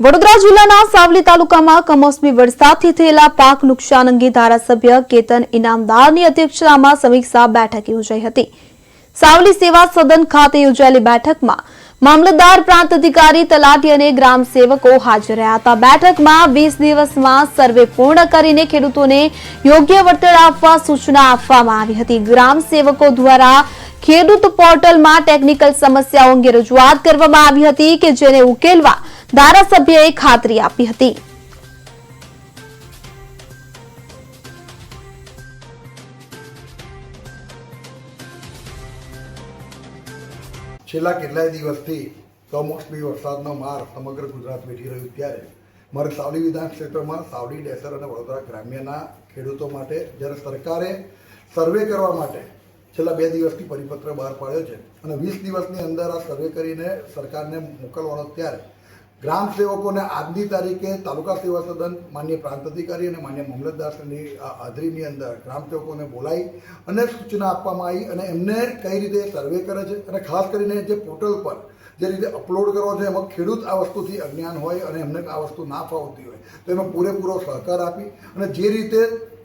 વડોદરા જિલ્લાના સાવલી તાલુકામાં કમોસમી વરસાદથી થયેલા પાક નુકસાન અંગે ધારાસભ્ય કેતન ઇનામદારની અધ્યક્ષતામાં સમીક્ષા બેઠક યોજાઈ હતી. સાવલી સેવા સદન ખાતે યોજાયેલી બેઠકમાં મામલતદાર પ્રાંત અધિકારી, તલાટી અને ગ્રામ સેવકો હાજર રહ્યા હતા. બેઠકમાં વીસ દિવસમાં સર્વે પૂર્ણ કરીને ખેડૂતોને યોગ્ય વળતર આપવા સૂચના આપવામાં આવી હતી. ગ્રામ સેવકો દ્વારા ખેડૂત પોર્ટલમાં ટેકનિકલ સમસ્યાઓ અંગે રજૂઆત કરવામાં આવી હતી કે જેને ઉકેલવા ધારાસભ્યએ ખાતરી આપી હતી. છેલ્લા કેટલાય દિવસથી કમોસમી વરસાદનો માર સમગ્ર ગુજરાત વેઠી રહ્યું ત્યારે મારે સાવલી વિધાન ક્ષેત્રમાં સાવલી, ડેસર અને વડોદરા ગ્રામ્યના ખેડૂતો માટે જ્યારે સરકારે સર્વે કરવા માટે છેલ્લા બે દિવસથી પરિપત્ર બહાર પાડ્યો છે અને વીસ દિવસની અંદર આ સર્વે કરીને સરકારને મોકલવાનો ત્યારે ગ્રામ સેવકોને આજની તારીખે તાલુકા સેવા સદન, માન્ય પ્રાંત અધિકારી અને માન્ય મામલતદારની હાજરીની અંદર ગ્રામ સેવકોને બોલાવી અને સૂચના આપવામાં આવી અને એમને કઈ રીતે સર્વે કરે છે અને ખાસ કરીને જે પોર્ટલ પર જે રીતે અપલોડ કરવો છે, એમાં ખેડૂત આ વસ્તુથી અજ્ઞાન હોય અને એમને આ વસ્તુ ના ફાવતી હોય, તો એમાં પૂરેપૂરો સહકાર આપી અને જે રીતે